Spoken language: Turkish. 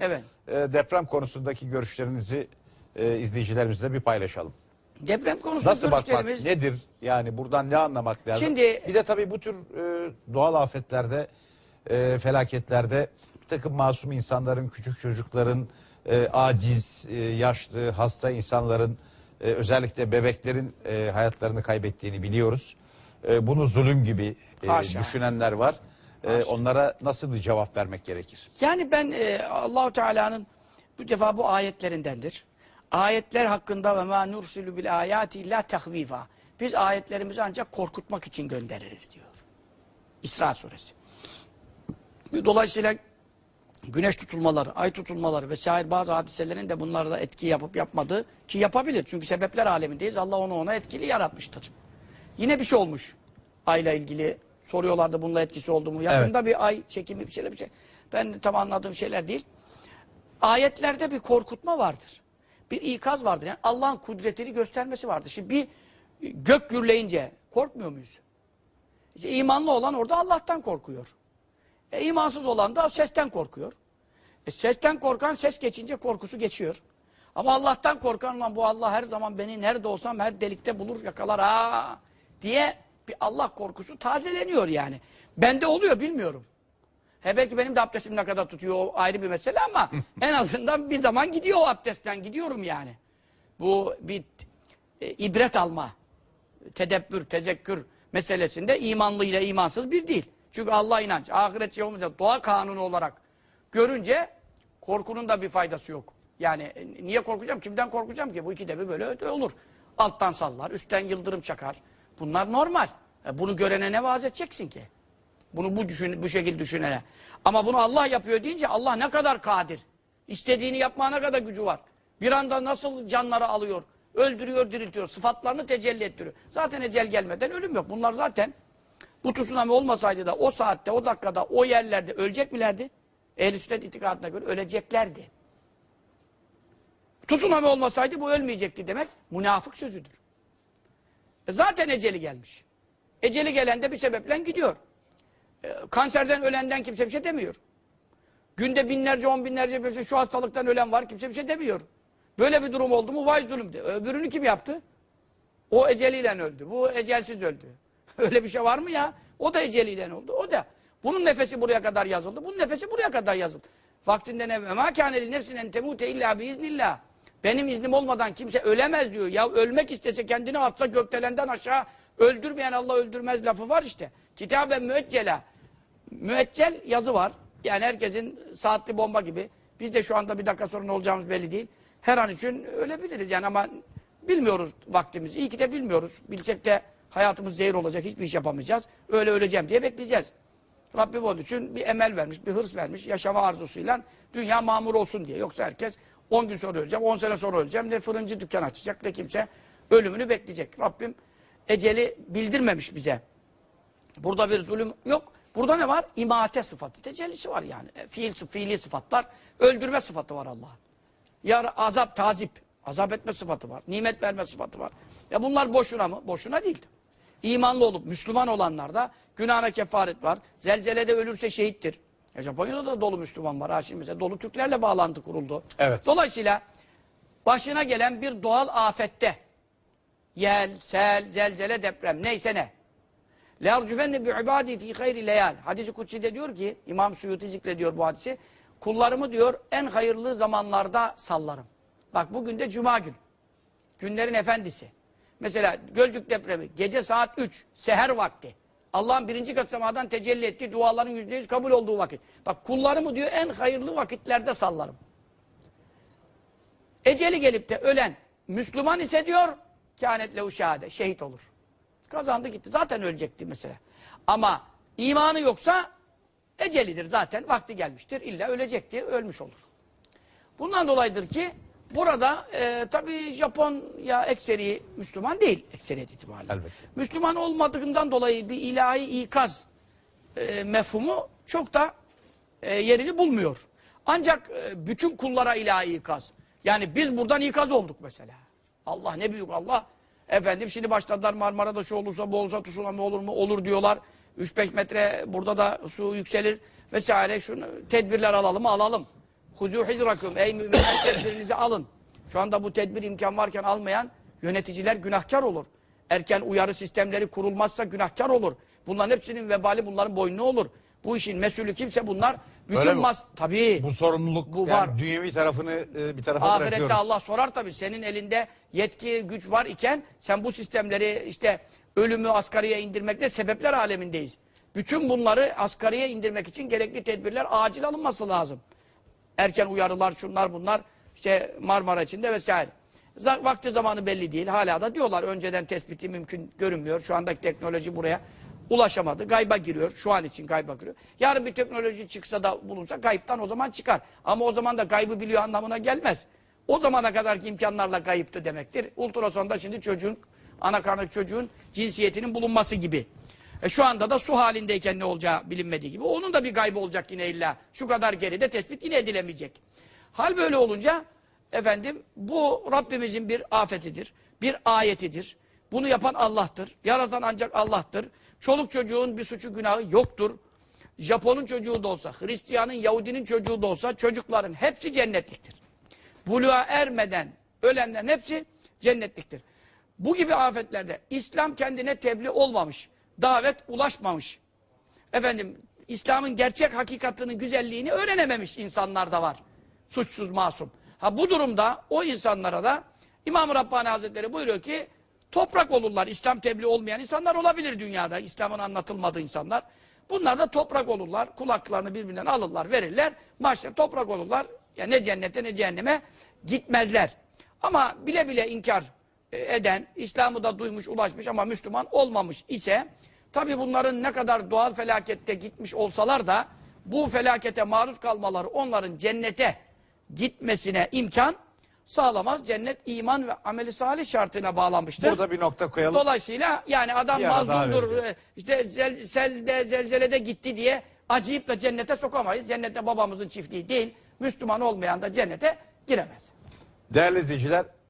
Evet. E, deprem konusundaki görüşlerinizi e, izleyicilerimizle bir paylaşalım. Deprem konusunda Nasıl bakmak görüşlerimiz nedir? Yani buradan ne anlamak lazım? Şimdi- bir de tabii bu tür e, doğal afetlerde, e, felaketlerde bir takım masum insanların, küçük çocukların, e, aciz, e, yaşlı, hasta insanların, e, özellikle bebeklerin e, hayatlarını kaybettiğini biliyoruz. E, bunu zulüm gibi e, Haşa. düşünenler var. E, onlara nasıl bir cevap vermek gerekir? yani ben e, Allahu Teala'nın bu defa bu ayetlerindendir. Ayetler hakkında ve ma nursilu bil ayati illa tahvifa. Biz ayetlerimizi ancak korkutmak için göndeririz diyor. İsra suresi. Dolayısıyla güneş tutulmaları, ay tutulmaları vesaire bazı hadiselerin de bunlarda etki yapıp yapmadığı ki yapabilir. Çünkü sebepler alemindeyiz. Allah onu ona etkili yaratmıştır. Yine bir şey olmuş. Ayla ilgili soruyorlardı bununla etkisi oldu mu? Yakında bir ay çekimi bir şeyler bir şey. Ben de tam anladığım şeyler değil. Ayetlerde bir korkutma vardır. Bir ikaz vardır. Yani Allah'ın kudretini göstermesi vardır. Şimdi bir gök gürleyince korkmuyor muyuz? İşte imanlı olan orada Allah'tan korkuyor. E, imansız olan da sesten korkuyor. E, sesten korkan ses geçince korkusu geçiyor. Ama Allah'tan korkan lan bu Allah her zaman beni nerede olsam her delikte bulur yakalar ha diye bir Allah korkusu tazeleniyor yani. Bende oluyor bilmiyorum. He belki benim de abdestim ne kadar tutuyor o ayrı bir mesele ama en azından bir zaman gidiyor o abdestten gidiyorum yani. Bu bir e, ibret alma, tedebbür, tezekkür meselesinde imanlı ile imansız bir değil. Çünkü Allah inanç, ahiret şey olmayacak, doğa kanunu olarak görünce korkunun da bir faydası yok. Yani e, niye korkacağım, kimden korkacağım ki? Bu ikide bir böyle öyle olur. Alttan sallar, üstten yıldırım çakar. Bunlar normal. E, bunu görene ne vaaz edeceksin ki? Bunu bu düşün, bu şekilde düşünene. Ama bunu Allah yapıyor deyince Allah ne kadar kadir. İstediğini yapmaya ne kadar gücü var. Bir anda nasıl canları alıyor, öldürüyor, diriltiyor, sıfatlarını tecelli ettiriyor. Zaten ecel gelmeden ölüm yok. Bunlar zaten bu tsunami olmasaydı da o saatte, o dakikada, o yerlerde ölecek milerdi? Ehl-i sünnet itikadına göre öleceklerdi. Tsunami olmasaydı bu ölmeyecekti demek münafık sözüdür. E zaten eceli gelmiş. Eceli gelen de bir sebeple gidiyor. E, kanserden ölenden kimse bir şey demiyor. Günde binlerce, on binlerce bir şey, şu hastalıktan ölen var kimse bir şey demiyor. Böyle bir durum oldu mu vay zulüm de. Öbürünü kim yaptı? O eceliyle öldü. Bu ecelsiz öldü. Öyle bir şey var mı ya? O da eceliyle oldu. O da. Bunun nefesi buraya kadar yazıldı. Bunun nefesi buraya kadar yazıldı. Vaktinde ne? Mâ kâne li nefsin en temûte illâ biiznillah. Benim iznim olmadan kimse ölemez diyor. Ya ölmek istese kendini atsa gökdelenden aşağı öldürmeyen Allah öldürmez lafı var işte. Kitaben müeccela. Müeccel yazı var. Yani herkesin saatli bomba gibi. Biz de şu anda bir dakika sonra ne olacağımız belli değil. Her an için ölebiliriz yani ama bilmiyoruz vaktimizi. İyi ki de bilmiyoruz. Bilsek de hayatımız zehir olacak. Hiçbir iş yapamayacağız. Öyle öleceğim diye bekleyeceğiz. Rabbim onun için bir emel vermiş, bir hırs vermiş. Yaşama arzusuyla dünya mamur olsun diye. Yoksa herkes 10 gün sonra öleceğim, 10 sene sonra öleceğim. Ne fırıncı dükkan açacak ne kimse ölümünü bekleyecek. Rabbim eceli bildirmemiş bize. Burada bir zulüm yok. Burada ne var? İmate sıfatı. Tecellisi var yani. E, Fiil, fiili sıfatlar. Öldürme sıfatı var Allah'ın. Ya azap, tazip. Azap etme sıfatı var. Nimet verme sıfatı var. Ya bunlar boşuna mı? Boşuna değil. İmanlı olup Müslüman olanlarda günahına kefaret var. Zelzelede ölürse şehittir. Ya Japonya'da da dolu Müslüman var. Ha şimdi mesela dolu Türklerle bağlantı kuruldu. Evet. Dolayısıyla başına gelen bir doğal afette yel, sel, zelzele, deprem neyse ne. لَاَرْجُفَنَّ بِعِبَادِي ف۪ي خَيْرِ leyal. Hadis-i Kutsi'de diyor ki, İmam Suyuti zikrediyor bu hadisi. Kullarımı diyor en hayırlı zamanlarda sallarım. Bak bugün de cuma gün. Günlerin efendisi. Mesela Gölcük depremi gece saat 3 seher vakti. Allah'ın birinci kat semadan tecelli ettiği duaların yüzde yüz kabul olduğu vakit. Bak kullarımı diyor en hayırlı vakitlerde sallarım. Eceli gelip de ölen Müslüman ise diyor kânetle uşade şehit olur. Kazandı gitti. Zaten ölecekti mesela. Ama imanı yoksa ecelidir zaten. Vakti gelmiştir. İlla ölecekti. Ölmüş olur. Bundan dolayıdır ki burada e, tabii Japonya ekseri Müslüman değil ekseriyet itibariyle. Elbette. Müslüman olmadığından dolayı bir ilahi ikaz e, mefhumu çok da e, yerini bulmuyor. Ancak e, bütün kullara ilahi ikaz. Yani biz buradan ikaz olduk mesela. Allah ne büyük Allah. Efendim şimdi başladılar Marmara'da şu olursa bu olursa tsunami olur mu? Olur diyorlar. 3-5 metre burada da su yükselir vesaire. Şunu tedbirler alalım? Alalım. Huzû hizrakum. Ey müminler tedbirinizi alın. Şu anda bu tedbir imkan varken almayan yöneticiler günahkar olur. Erken uyarı sistemleri kurulmazsa günahkar olur. Bunların hepsinin vebali bunların boynuna olur. Bu işin mesulü kimse bunlar. Bütün mas... Tabii. Bu sorumluluk Bu yani var. dünyevi tarafını e, bir tarafa Ahirette bırakıyoruz. Allah sorar tabii. Senin elinde yetki, güç var iken sen bu sistemleri işte ölümü asgariye indirmekle sebepler alemindeyiz. Bütün bunları asgariye indirmek için gerekli tedbirler acil alınması lazım. Erken uyarılar, şunlar bunlar, işte Marmara içinde vesaire. Vakti zamanı belli değil. Hala da diyorlar önceden tespiti mümkün görünmüyor. Şu andaki teknoloji buraya ulaşamadı. Gayba giriyor. Şu an için gayba giriyor. Yarın bir teknoloji çıksa da bulunsa gayiptan o zaman çıkar. Ama o zaman da gaybı biliyor anlamına gelmez. O zamana kadarki imkanlarla gayipti demektir. Ultrasonda şimdi çocuğun, ana karnındaki çocuğun cinsiyetinin bulunması gibi. E şu anda da su halindeyken ne olacağı bilinmediği gibi. Onun da bir gaybı olacak yine illa. Şu kadar geride tespit yine edilemeyecek. Hal böyle olunca efendim bu Rabbimizin bir afetidir. Bir ayetidir. Bunu yapan Allah'tır. Yaratan ancak Allah'tır. Çoluk çocuğun bir suçu günahı yoktur. Japon'un çocuğu da olsa, Hristiyanın, Yahudinin çocuğu da olsa çocukların hepsi cennetliktir. Buluğa ermeden ölenlerin hepsi cennetliktir. Bu gibi afetlerde İslam kendine tebliğ olmamış, davet ulaşmamış. Efendim İslam'ın gerçek hakikatini, güzelliğini öğrenememiş insanlar da var. Suçsuz, masum. Ha bu durumda o insanlara da İmam-ı Rabbani Hazretleri buyuruyor ki toprak olurlar. İslam tebliğ olmayan insanlar olabilir dünyada. İslam'ın anlatılmadığı insanlar. Bunlar da toprak olurlar. Kulaklarını birbirinden alırlar, verirler. Maçta toprak olurlar. Ya ne cennete ne cehenneme gitmezler. Ama bile bile inkar eden, İslam'ı da duymuş, ulaşmış ama Müslüman olmamış ise tabi bunların ne kadar doğal felakette gitmiş olsalar da bu felakete maruz kalmaları onların cennete gitmesine imkan sağlamaz. Cennet iman ve ameli salih şartına bağlanmıştır. Burada bir nokta koyalım. Dolayısıyla yani adam Bir mazlumdur, e, işte zel, selde, zelzelede gitti diye acıyıp da cennete sokamayız. Cennette babamızın çiftliği değil. Müslüman olmayan da cennete giremez. Değerli izleyiciler